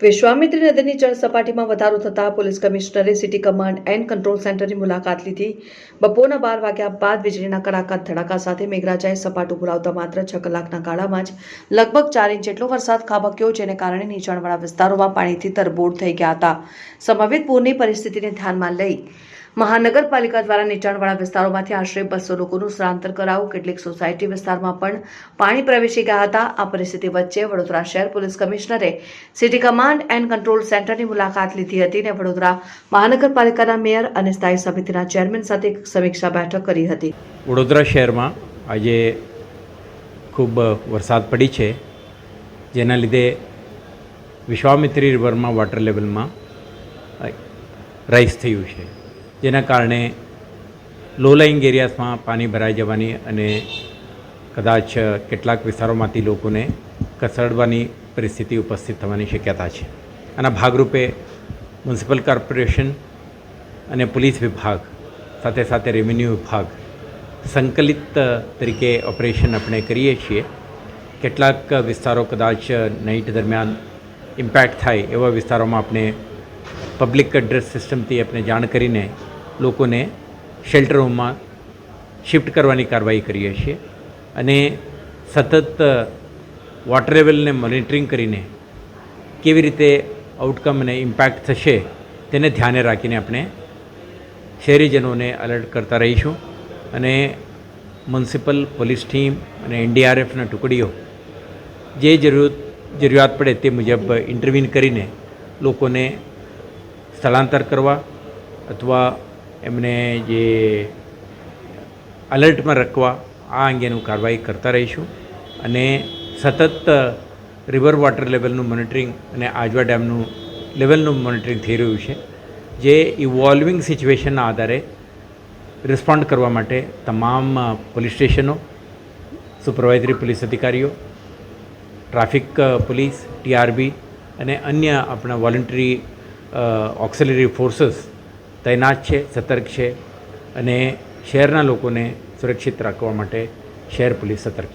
વિશ્વામિત્રી નદીની જળ સપાટીમાં વધારો થતાં પોલીસ કમિશનરે સિટી કમાન્ડ એન્ડ કંટ્રોલ સેન્ટરની મુલાકાત લીધી. બપોરના બાર વાગ્યા બાદ વીજળીના કડાકા ધડાકા સાથે મેઘરાજાએ સપાટું પુરાવતા માત્ર છ કલાકના ગાળામાં જ લગભગ ચાર ઇંચ જેટલો વરસાદ ખાબક્યો, જેને કારણે નીચાણવાળા વિસ્તારોમાં પાણીથી તરબોળ થઈ ગયા હતા. સંભવિત પૂરની પરિસ્થિતિને ધ્યાનમાં લઈ મહાનગરપાલિકા દ્વારા નીચાણવાળા વિસ્તારોમાંથી આશરે બસો લોકોનું સ્થળાંતર કરાવું કેટલીક સોસાયટી વિસ્તારમાં પણ પાણી પ્રવેશી ગયા હતા. આ પરિસ્થિતિ વચ્ચે વડોદરા શહેર પોલીસ કમિશનરે સિટી કમાન્ડ એન્ડ કંટ્રોલ સેન્ટરની મુલાકાત લીધી હતી અને વડોદરા મહાનગરપાલિકાના મેયર અને સ્થાયી સમિતિના ચેરમેન સાથે સમીક્ષા બેઠક કરી હતી. વડોદરા શહેરમાં આજે ખૂબ વરસાદ પડી છે. જેના લીધે વિશ્વામિત્રી રિવરમાં વોટર લેવલમાં રાઇઝ થયું છે. જેના કારણે લો લાઇંગ એરિયાસમાં પાણી ભરાઈ જવાની અને કદાચ કેટલાક વિસ્તારોમાંથી લોકોને કસરડવાની પરિસ્થિતિ ઉપસ્થિત થવાની શક્યતા છે. આના ભાગરૂપે મ્યુનિસિપલ કોર્પોરેશન અને પોલીસ વિભાગ, સાથે સાથે રેવન્યુ વિભાગ, સંકલિત તરીકે ઓપરેશન આપણે કરીએ છીએ. કેટલાક વિસ્તારો કદાચ નાઇટ દરમિયાન ઇમ્પેક્ટ થાય એવા વિસ્તારોમાં આપણે પબ્લિક એડ્રેસ સિસ્ટમથી આપણે જાણ કરીને લોકોને શેલ્ટર હોમમાં શિફ્ટ કરવાની કાર્યવાહી કરીએ છીએ. અને સતત વોટર લેવલને મોનિટરિંગ કરીને કેવી રીતે આઉટકમ અને ઇમ્પેક્ટ થશે તેને ધ્યાને રાખીને આપણે શહેરીજનોને અલર્ટ કરતા રહીશું. અને મ્યુનિસિપલ પોલીસ ટીમ અને એનડીઆરએફના ટુકડીઓ જે જરૂર, જરૂરિયાત પડે તે મુજબ ઇન્ટરવ્યૂન કરીને લોકોને સ્થળાંતર કરવા અથવા એમને જે અલર્ટમાં રાખવા, આ અંગેનું કાર્યવાહી કરતા રહીશું. અને સતત રિવર વોટર લેવલનું મોનિટરિંગ અને આજવા ડેમનું લેવલનું મોનિટરિંગ થઈ રહ્યું છે, જે ઇવોલ્વિંગ સિચ્યુએશનના આધારે રિસ્પોન્ડ કરવા માટે તમામ પોલીસ સ્ટેશનો, સુપરવાઇઝરી પોલીસ અધિકારીઓ, ટ્રાફિક પોલીસ, ટીઆરબી અને અન્ય આપણા વોલન્ટરી ઓક્સિલરી ફોર્સીસ તૈનાત છે, સતર્ક છે અને શહેરના લોકોને સુરક્ષિત રાખવા માટે શહેર પોલીસ સતર્ક છે.